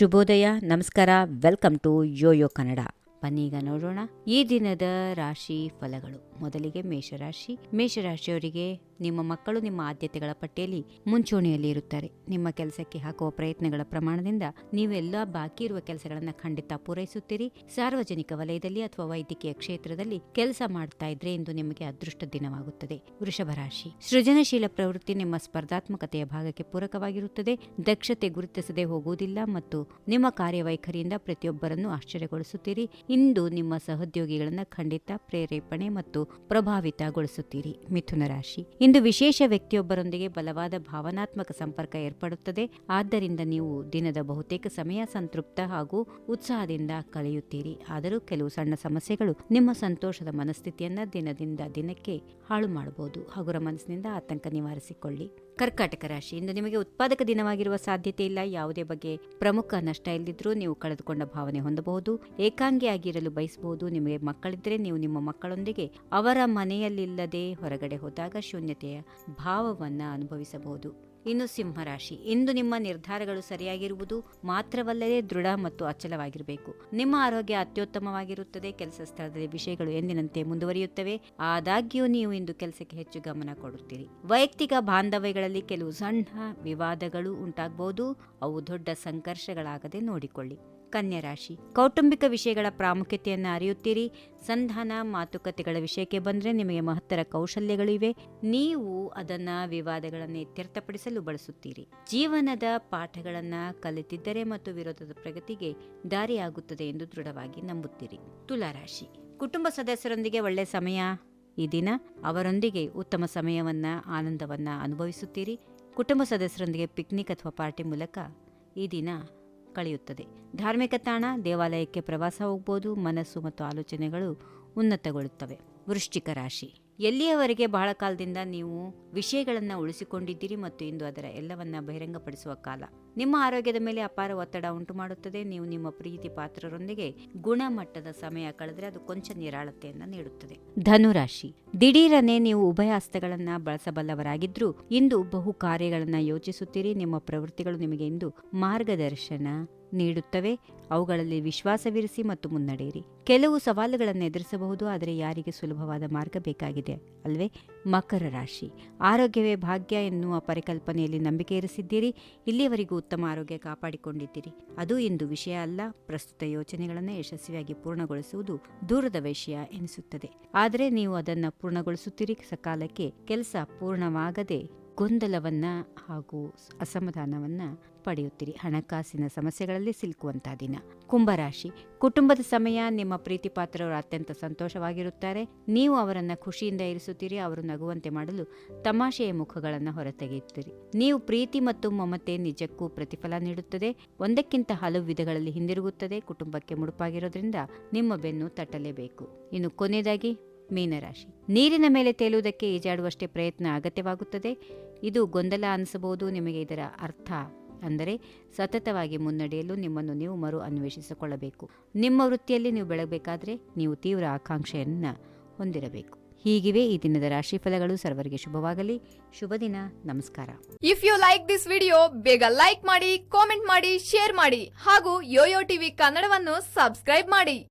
ಶುಭೋದಯ ನಮಸ್ಕಾರ welcome to Yoyo Kannada. ಬನ್ನೀಗ ನೋಡೋಣ ಈ ದಿನದ ರಾಶಿ ಫಲಗಳು. ಮೊದಲಿಗೆ ಮೇಷರಾಶಿ. ಮೇಷರಾಶಿಯವರಿಗೆ ನಿಮ್ಮ ಮಕ್ಕಳು ನಿಮ್ಮ ಆದ್ಯತೆಗಳ ಪಟ್ಟಿಯಲ್ಲಿ ಮುಂಚೂಣಿಯಲ್ಲಿ ಇರುತ್ತಾರೆ. ನಿಮ್ಮ ಕೆಲಸಕ್ಕೆ ಹಾಕುವ ಪ್ರಯತ್ನಗಳ ಪ್ರಮಾಣದಿಂದ ನೀವೆಲ್ಲ ಬಾಕಿ ಇರುವ ಕೆಲಸಗಳನ್ನು ಖಂಡಿತ ಪೂರೈಸುತ್ತೀರಿ. ಸಾರ್ವಜನಿಕ ವಲಯದಲ್ಲಿ ಅಥವಾ ವೈದ್ಯಕೀಯ ಕ್ಷೇತ್ರದಲ್ಲಿ ಕೆಲಸ ಮಾಡ್ತಾ ಇದ್ರೆ ಇಂದು ನಿಮಗೆ ಅದೃಷ್ಟ ದಿನವಾಗುತ್ತದೆ. ವೃಷಭ ರಾಶಿ. ಸೃಜನಶೀಲ ಪ್ರವೃತ್ತಿ ನಿಮ್ಮ ಸ್ಪರ್ಧಾತ್ಮಕತೆಯ ಭಾಗಕ್ಕೆ ಪೂರಕವಾಗಿರುತ್ತದೆ. ದಕ್ಷತೆ ಗುರುತಿಸದೆ ಹೋಗುವುದಿಲ್ಲ ಮತ್ತು ನಿಮ್ಮ ಕಾರ್ಯವೈಖರಿಯಿಂದ ಪ್ರತಿಯೊಬ್ಬರನ್ನು ಆಶ್ಚರ್ಯಗೊಳಿಸುತ್ತೀರಿ. ಇಂದು ನಿಮ್ಮ ಸಹೋದ್ಯೋಗಿಗಳನ್ನು ಖಂಡಿತ ಪ್ರೇರೇಪಣೆ ಮತ್ತು ಪ್ರಭಾವಿತಗೊಳಿಸುತ್ತೀರಿ. ಮಿಥುನ ರಾಶಿ. ಇಂದು ವಿಶೇಷ ವ್ಯಕ್ತಿಯೊಬ್ಬರೊಂದಿಗೆ ಬಲವಾದ ಭಾವನಾತ್ಮಕ ಸಂಪರ್ಕ ಏರ್ಪಡುತ್ತದೆ. ಆದ್ದರಿಂದ ನೀವು ದಿನದ ಬಹುತೇಕ ಸಮಯ ಸಂತೃಪ್ತ ಹಾಗೂ ಉತ್ಸಾಹದಿಂದ ಕಳೆಯುತ್ತೀರಿ. ಆದರೂ ಕೆಲವು ಸಣ್ಣ ಸಮಸ್ಯೆಗಳು ನಿಮ್ಮ ಸಂತೋಷದ ಮನಸ್ಥಿತಿಯನ್ನ ದಿನದಿಂದ ದಿನಕ್ಕೆ ಹಾಳು ಮಾಡಬಹುದು. ಹಗುರ ಮನಸ್ಸಿನಿಂದ ಆತಂಕ ನಿವಾರಿಸಿಕೊಳ್ಳಿ. ಕರ್ಕಾಟಕ ರಾಶಿ. ಇಂದು ನಿಮಗೆ ಉತ್ಪಾದಕ ದಿನವಾಗಿರುವ ಸಾಧ್ಯತೆ ಇಲ್ಲ. ಯಾವುದೇ ಬಗ್ಗೆ ಪ್ರಮುಖ ನಷ್ಟ ಇಲ್ಲದಿದ್ರೂ ನೀವು ಕಳೆದುಕೊಂಡ ಭಾವನೆ ಹೊಂದಬಹುದು. ಏಕಾಂಗಿಯಾಗಿರಲು ಬಯಸಬಹುದು. ನಿಮಗೆ ಮಕ್ಕಳಿದ್ದರೆ ನೀವು ನಿಮ್ಮ ಮಕ್ಕಳೊಂದಿಗೆ ಅವರ ಮನೆಯಲ್ಲಿಲ್ಲದೆ ಹೊರಗಡೆ ಹೋದಾಗ ಶೂನ್ಯತೆಯ ಭಾವವನ್ನು ಅನುಭವಿಸಬಹುದು. ಇನ್ನು ಸಿಂಹರಾಶಿ. ಇಂದು ನಿಮ್ಮ ನಿರ್ಧಾರಗಳು ಸರಿಯಾಗಿರುವುದು ಮಾತ್ರವಲ್ಲದೆ ದೃಢ ಮತ್ತು ಅಚಲವಾಗಿರಬೇಕು. ನಿಮ್ಮ ಆರೋಗ್ಯ ಅತ್ಯುತ್ತಮವಾಗಿರುತ್ತದೆ. ಕೆಲಸ ಸ್ಥಳದಲ್ಲಿ ವಿಷಯಗಳು ಎಂದಿನಂತೆ ಮುಂದುವರಿಯುತ್ತವೆ. ಆದಾಗ್ಯೂ ನೀವು ಇಂದು ಕೆಲಸಕ್ಕೆ ಹೆಚ್ಚು ಗಮನ ಕೊಡುತ್ತೀರಿ. ವೈಯಕ್ತಿಕ ಬಾಂಧವ್ಯಗಳಲ್ಲಿ ಕೆಲವು ಸಣ್ಣ ವಿವಾದಗಳು ಉಂಟಾಗಬಹುದು. ಅವು ದೊಡ್ಡ ಸಂಘರ್ಷಗಳಾಗದೆ ನೋಡಿಕೊಳ್ಳಿ. ಕನ್ಯಾ ರಾಶಿ ಕೌಟುಂಬಿಕ ವಿಷಯಗಳ ಪ್ರಾಮುಖ್ಯತೆಯನ್ನು ಅರಿಯುತ್ತೀರಿ. ಸಂಧಾನ ಮಾತುಕತೆಗಳ ವಿಷಯಕ್ಕೆ ಬಂದರೆ ನಿಮಗೆ ಮಹತ್ತರ ಕೌಶಲ್ಯಗಳು ಇವೆ. ನೀವು ಅದನ್ನ ವಿವಾದಗಳನ್ನು ಇತ್ಯರ್ಥಪಡಿಸಲು ಬಳಸುತ್ತೀರಿ. ಜೀವನದ ಪಾಠಗಳನ್ನು ಕಲಿತಿದ್ದರೆ ಮತ್ತು ವಿರೋಧದ ಪ್ರಗತಿಗೆ ದಾರಿಯಾಗುತ್ತದೆ ಎಂದು ದೃಢವಾಗಿ ನಂಬುತ್ತೀರಿ. ತುಲಾರಾಶಿ. ಕುಟುಂಬ ಸದಸ್ಯರೊಂದಿಗೆ ಒಳ್ಳೆ ಸಮಯ. ಈ ದಿನ ಅವರೊಂದಿಗೆ ಉತ್ತಮ ಸಮಯವನ್ನ, ಆನಂದವನ್ನ ಅನುಭವಿಸುತ್ತೀರಿ. ಕುಟುಂಬ ಸದಸ್ಯರೊಂದಿಗೆ ಪಿಕ್ನಿಕ್ ಅಥವಾ ಪಾರ್ಟಿ ಮೂಲಕ ಈ ದಿನ ಕಳೆಯುತ್ತದೆ. ಧಾರ್ಮಿಕ ತಾಣ ದೇವಾಲಯಕ್ಕೆ ಪ್ರವಾಸ ಹೋಗ್ಬೋದು ಮನಸ್ಸು ಮತ್ತು ಆಲೋಚನೆಗಳು ಉನ್ನತಗೊಳ್ಳುತ್ತವೆ. ವೃಶ್ಚಿಕ ರಾಶಿ. ಎಲ್ಲಿಯವರೆಗೆ ಬಹಳ ಕಾಲದಿಂದ ನೀವು ವಿಷಯಗಳನ್ನು ಉಳಿಸಿಕೊಂಡಿದ್ದೀರಿ ಮತ್ತು ಇಂದು ಅದರ ಎಲ್ಲವನ್ನ ಬಹಿರಂಗಪಡಿಸುವ ಕಾಲ? ನಿಮ್ಮ ಆರೋಗ್ಯದ ಮೇಲೆ ಅಪಾರ ಒತ್ತಡ ಉಂಟು ಮಾಡುತ್ತದೆ. ನೀವು ನಿಮ್ಮ ಪ್ರೀತಿ ಪಾತ್ರರೊಂದಿಗೆ ಗುಣಮಟ್ಟದ ಸಮಯ ಕಳೆದರೆ ಅದು ಕೊಂಚ ನಿರಾಳತೆಯನ್ನು ನೀಡುತ್ತದೆ. ಧನುರಾಶಿ. ದಿಢೀರನೆ ನೀವು ಉಭಯ ಹಸ್ತಗಳನ್ನ ಬಳಸಬಲ್ಲವರಾಗಿದ್ರೂ ಇಂದು ಬಹು ಕಾರ್ಯಗಳನ್ನು ಯೋಚಿಸುತ್ತೀರಿ. ನಿಮ್ಮ ಪ್ರವೃತ್ತಿಗಳು ನಿಮಗೆ ಇಂದು ಮಾರ್ಗದರ್ಶನ ನೀಡುತ್ತವೆ. ಅವುಗಳಲ್ಲಿ ವಿಶ್ವಾಸವಿರಿಸಿ ಮತ್ತು ಮುನ್ನಡೆಯಿರಿ. ಕೆಲವು ಸವಾಲುಗಳನ್ನು ಎದುರಿಸಬಹುದು, ಆದರೆ ಯಾರಿಗೆ ಸುಲಭವಾದ ಮಾರ್ಗ ಬೇಕಾಗಿದೆ ಅಲ್ವೇ? ಮಕರ ರಾಶಿ. ಆರೋಗ್ಯವೇ ಭಾಗ್ಯ ಎನ್ನುವ ಪರಿಕಲ್ಪನೆಯಲ್ಲಿ ನಂಬಿಕೆ ಇರಿಸಿದ್ದೀರಿ. ಇಲ್ಲಿಯವರೆಗೂ ಉತ್ತಮ ಆರೋಗ್ಯ ಕಾಪಾಡಿಕೊಂಡಿದ್ದೀರಿ. ಅದು ಇಂದು ವಿಷಯ ಅಲ್ಲ. ಪ್ರಸ್ತುತ ಯೋಚನೆಗಳನ್ನು ಯಶಸ್ವಿಯಾಗಿ ಪೂರ್ಣಗೊಳಿಸುವುದು ದೂರದ ವಿಷಯ ಎನಿಸುತ್ತದೆ. ಆದರೆ ನೀವು ಅದನ್ನು ಪೂರ್ಣಗೊಳಿಸುತ್ತೀರಿ. ಸಕಾಲಕ್ಕೆ ಕೆಲಸ ಪೂರ್ಣವಾಗದೆ ಗೊಂದಲವನ್ನ ಹಾಗೂ ಅಸಮಾಧಾನವನ್ನ ಪಡೆಯುತ್ತೀರಿ. ಹಣಕಾಸಿನ ಸಮಸ್ಯೆಗಳಲ್ಲಿ ಸಿಲುಕುವಂತಹ ದಿನ. ಕುಂಭರಾಶಿ. ಕುಟುಂಬದ ಸಮಯ ನಿಮ್ಮ ಪ್ರೀತಿ ಪಾತ್ರರು ಅತ್ಯಂತ ಸಂತೋಷವಾಗಿರುತ್ತಾರೆ. ನೀವು ಅವರನ್ನು ಖುಷಿಯಿಂದ ಇರಿಸುತ್ತೀರಿ. ಅವರು ನಗುವಂತೆ ಮಾಡಲು ತಮಾಷೆಯ ಮುಖಗಳನ್ನು ಹೊರತೆಗೆಯುತ್ತೀರಿ. ನೀವು ಪ್ರೀತಿ ಮತ್ತು ಮಮತೆ ನಿಜಕ್ಕೂ ಪ್ರತಿಫಲ ನೀಡುತ್ತದೆ. ಒಂದಕ್ಕಿಂತ ಹಲವು ವಿಧಗಳಲ್ಲಿ ಹಿಂದಿರುಗುತ್ತದೆ. ಕುಟುಂಬಕ್ಕೆ ಮುಡುಪಾಗಿರೋದ್ರಿಂದ ನಿಮ್ಮ ಬೆನ್ನು ತಟ್ಟಲೇಬೇಕು. ಇನ್ನು ಕೊನೆಯದಾಗಿ ಮೀನರಾಶಿ. ನೀರಿನ ಮೇಲೆ ತೇಲುವುದಕ್ಕೆ ಈಜಾಡುವಷ್ಟೇ ಪ್ರಯತ್ನ ಅಗತ್ಯವಾಗುತ್ತದೆ. ಇದು ಗೊಂದಲ ಅನಿಸಬಹುದು. ನಿಮಗೆ ಇದರ ಅರ್ಥ ಅಂದರೆ ಸತತವಾಗಿ ಮುನ್ನಡೆಯಲು ನಿಮ್ಮನ್ನು ನೀವು ಮರು ಅನ್ವೇಷಿಸಿಕೊಳ್ಳಬೇಕು. ನಿಮ್ಮ ವೃತ್ತಿಯಲ್ಲಿ ನೀವು ಬೆಳಗಬೇಕಾದ್ರೆ ನೀವು ತೀವ್ರ ಆಕಾಂಕ್ಷೆಯನ್ನು ಹೊಂದಿರಬೇಕು. ಹೀಗಿವೆ ಈ ದಿನದ ರಾಶಿಫಲಗಳು. ಸರ್ವರಿಗೆ ಶುಭವಾಗಲಿ. ಶುಭ ದಿನ. ನಮಸ್ಕಾರ. If you like this video ಬೇಗ ಲೈಕ್ ಮಾಡಿ ಕಾಮೆಂಟ್ ಮಾಡಿ ಶೇರ್ ಮಾಡಿ ಹಾಗೂ ಯೋಯೋ ಟಿವಿ ಕನ್ನಡವನ್ನು ಸಬ್ಸ್ಕ್ರೈಬ್ ಮಾಡಿ.